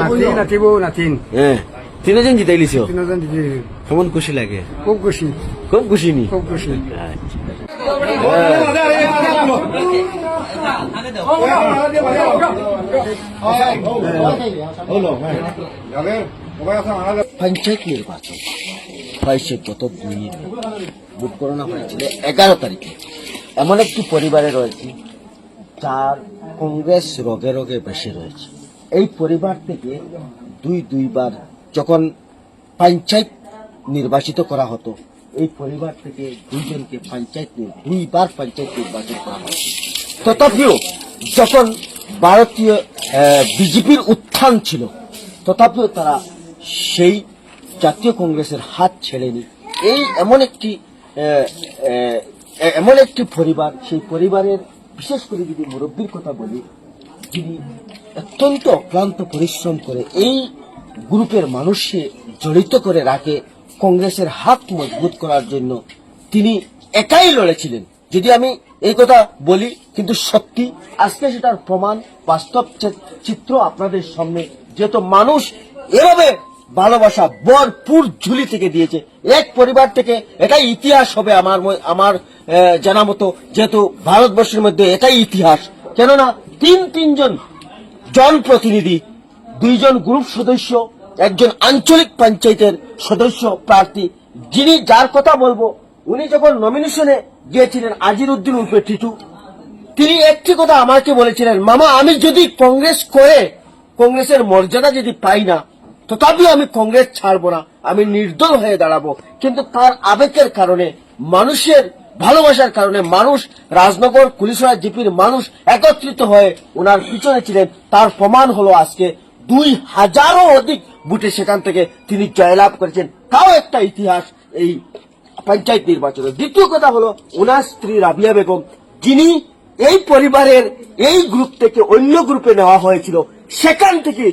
নাতি নাতিব নাতিন। হ্যাঁ তিনজন জিতাই লিছ? তিনজন কেমন খুশি লাগে? খুব খুশি। খুব খুশি নি খুব খুশি। পঞ্চায়েত নির্বাচন। হয়েছে গত দুই বুক করানো হয়েছিল এগারো তারিখে। এমন একটি পরিবারে রয়েছে যার কংগ্রেস রোগে রোগে বেশি রয়েছে। এই পরিবার থেকে দুই দুইবার যখন পঞ্চায়েত নির্বাচিত করা হতো, এই পরিবার থেকে দুইজনকে পঞ্চায়েত দুইবার পঞ্চায়েত নির্বাচন করা হয়েছে তথাপিও যখন ভারতীয় বিজেপির উত্থান ছিল, তথাপিও তারা সেই জাতীয় কংগ্রেসের হাত ছেড়েনি। এই এমন একটি এমন একটি পরিবার, সেই পরিবারের, বিশেষ করে যদি মুরব্বীর কথা বলি অত্যন্ত অক্লান্ত পরিশ্রম করে এই গ্রুপের মানুষকে জড়িত করে রাখে, কংগ্রেসের হাত মজবুত করার জন্য তিনি একাই লড়েছিলেন। যদি আমি এই কথা বলি, কিন্তু সত্যি আজকে সেটার প্রমাণ, বাস্তব চিত্র আপনাদের সামনে, যেহেতু মানুষ এভাবে ভালোবাসা ভরপুর ঝুলি থেকে দিয়েছে, এক পরিবার থেকে এটাই ইতিহাস হবে আমার আমার জানা মতো, যেহেতু ভারতবর্ষের মধ্যে এটাই ইতিহাস। কেননা তিন, তিনজন জনপ্রতিনিধি দুইজন গ্রুপ সদস্য, একজন আঞ্চলিক পঞ্চায়েতের সদস্য প্রার্থী। যিনি যার কথা বলব, উনি যখন নমিনেশনে গিয়েছিলেন আজির উদ্দিন উর্ফে টিটু, তিনি একটি কথা আমাকে বলেছিলেন, মামা, আমি যদি কংগ্রেস করে কংগ্রেসের মর্যাদা যদি পাই না, তথাপিও আমি কংগ্রেস ছাড়বো না, আমি নির্দল হয়ে দাঁড়াবো। কিন্তু তার আবেগের কারণে মানুষের ভালোবাসার কারণে মানুষ, রাজনগর, কুলিশরা, জিপির মানুষ একত্রিত হয়ে ওনার পিছনে ছিলেন। তার প্রমাণ হলো আজকে দুই হাজারও অধিক বুটে সেখান থেকে তিনি জয়লাভ করেছেন। তাও একটা ইতিহাস এই পঞ্চায়েত নির্বাচনে। দ্বিতীয় কথা হলো ওনার স্ত্রী রাবিয়া বেগম, যিনি এই পরিবারের এই গ্রুপ থেকে অন্য গ্রুপে নেওয়া হয়েছিল, সেখান থেকে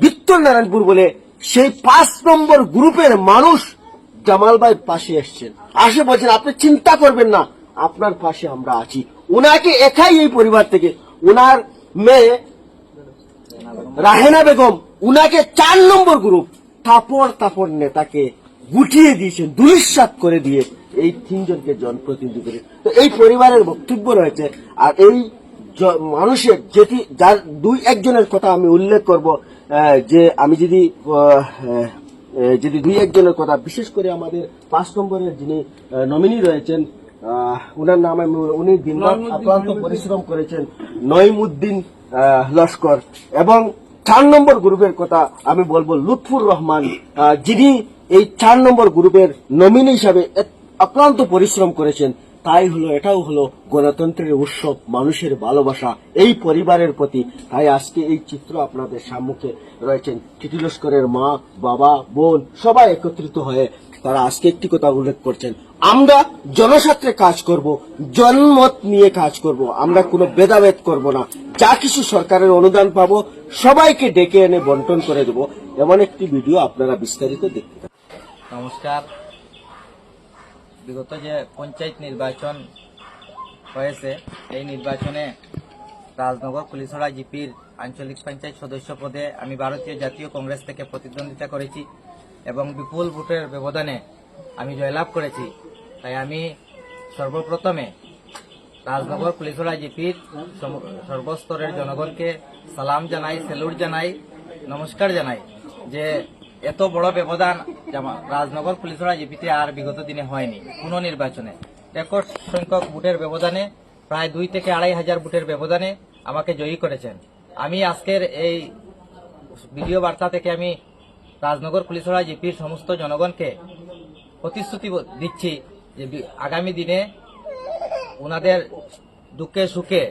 বিত্তল নারায়ণপুর বলে সেই পাঁচ নম্বর গ্রুপের মানুষ জামাল ভাই পাশে এসছেন। আসে বলছেন, আপনি চিন্তা করবেন না, আপনার পাশে আমরা আছি। ওনাকে একাই এই পরিবার থেকে ওনার মেয়ে রাহেনা বেগম, উনাকে চার নম্বর গ্রুপ তাপর তাপর নেতাকে গুটিয়ে দিয়েছেন দুলিশ্বাত করে দিয়ে এই তিনজনকে জনপ্রতিনিধি করে। তো এই পরিবারের বক্তব্য রয়েছে, আর এই মানুষের যেটি, যার দুই একজনের কথা আমি উল্লেখ করব যে আমি যদি যদি দুই একজনের কথা বিশেষ করে আমাদের পাঁচ নম্বরের যিনি নমিনি রয়েছেন উনার নাম উনি দিনরাত আক্রান্ত পরিশ্রম করেছেন নইমুদ্দিন লস্কর। এবং চার নম্বর গ্রুপের কথা আমি বলব লুৎফুর রহমান যিনি এই চার নম্বর গ্রুপের নমিনি হিসাবে অক্লান্ত পরিশ্রম করেছেন। তাই হলো, এটাও হলো গণতন্ত্রের উৎসব, মানুষের ভালোবাসা, এই পরিবারের প্রতি। তাই আজকে এই চিত্র আপনাদের সম্মুখে রয়েছেন। টিটি লস্করের মা, বাবা, বোন সবাই একত্রিত হয়ে তারা আজকে একটি কথা উল্লেখ করছেন। আমরা জনস্বার্থে কাজ করব, জনমত নিয়ে কাজ করব, আমরা কোনো ভেদাভেদ করব না। যা কিছু সরকারের অনুদান পাবো, সবাইকে ডেকে এনে বন্টন করে দেব। এমন একটি ভিডিও আপনারা বিস্তারিত দেখতে। নমস্কার। বিগত যে পঞ্চায়েত নির্বাচন হয়েছে, এই নির্বাচনে রাজনগর পুলিশরা জিপির আঞ্চলিক পঞ্চায়েত সদস্য পদে আমি ভারতীয় জাতীয় কংগ্রেস থেকে প্রতিদ্বন্দ্বিতা করেছি এবং বিপুল ভোটের ব্যবধানে আমি জয়লাভ করেছি। তাই আমি সর্বপ্রথমে রাজনগর পুলিশরা জিপির সর্বস্তরের জনগণকে সালাম জানাই স্যালুট জানাই, নমস্কার জানাই যে এত বড় ব্যবধান রাজনগর পুলিশরা জিপিতে আর বিগত দিনে হয়নি, কোনো নির্বাচনে। রেকর্ড সংখ্যক ভোটের ব্যবধানে, প্রায় দুই থেকে আড়াই হাজার ভোটের ব্যবধানে আমাকে জয়ী করেছেন। আমি আজকের এই ভিডিও বার্তা থেকে আমি রাজনগর পুলিশরা জিপির সমস্ত জনগণকে প্রতিশ্রুতি দিচ্ছি যে আগামী দিনে ওনাদের দুঃখে সুখে,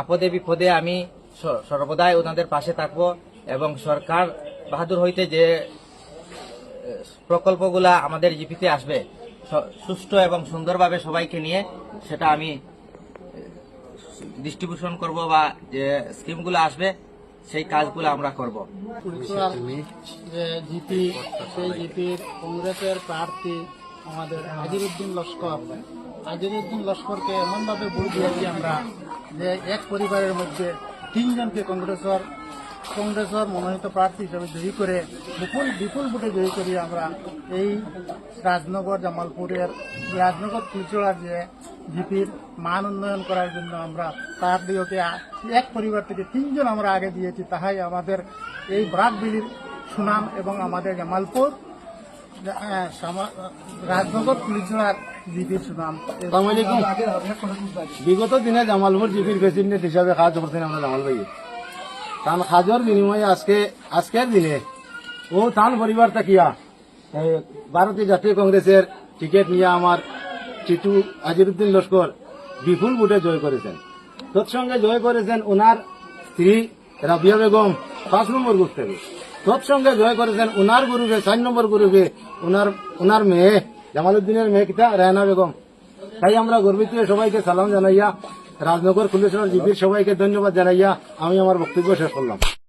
আপদে বিপদে আমি সর্বদাই ওনাদের পাশে থাকব এবং সরকার বাহাদুর হইতে যে প্রকল্পগুলা আমাদের জিপিতে আসবে সুষ্ঠু এবং সুন্দরভাবে সবাইকে নিয়ে, সেটা আমি ডিস্ট্রিবিউশন করব বা যে স্কিমগুলো আসবে, সেই কাজগুলো আমরা করব। জিপি, সেই জিপির কংগ্রেসের প্রার্থী আমাদের আজিরুদ্দিন লস্কর। আজিরুদ্দিন লস্করকে এমনভাবে ভোট দিয়েছি আমরা, যে এক পরিবারের মধ্যে তিনজনকে কংগ্রেসের কংগ্রেসের মনোনীত প্রার্থী হিসেবে জয়ী করে বিপুল বিপুল ভোটে জয়ী করি আমরা এই রাজনগর জামালপুরের রাজনগর ফুলচড়ার যে জিপির মান উন্নয়ন করার জন্য আমরা তার দিকে এক পরিবার থেকে তিনজন আমরা আগে দিয়েছি তাহাই আমাদের এই ব্রাকবিলির সুনাম এবং আমাদের জামালপুর রাজনগর ফুলচড়ার জিপির সুনাম। বিগত দিনে জামালপুর জিপির প্রেসিডেন্ট হিসাবে কাজ করছেন আমরা জামাল ভাই তান কাজের বিনিময়ে আজকে, আজকের দিনে, ও তান পরিবার তাকিয়া ভারতীয় জাতীয় কংগ্রেসের টিকিট নিয়ে আমার চিটু আজিরুদ্দিন লস্কর বিপুল ভোটে জয় করেছেন। তৎসঙ্গে জয় করেছেন ওনার স্ত্রী রাবিয়া বেগম পাঁচ নম্বর গ্রুপ থেকে। তৎসঙ্গে জয় করেছেন ওনার গ্রুপে চার নম্বর গ্রুপে ওনার ওনার মেয়ে, জামালউদ্দিনের মেয়ে কিতা? রায়না বেগম। তাই আমরা গর্বিত সবাইকে সালাম জানাইয়া রাজনগর পুলিশের জিপির সবাইকে ধন্যবাদ জানাইয়া আমি আমার বক্তব্য শেষ করলাম।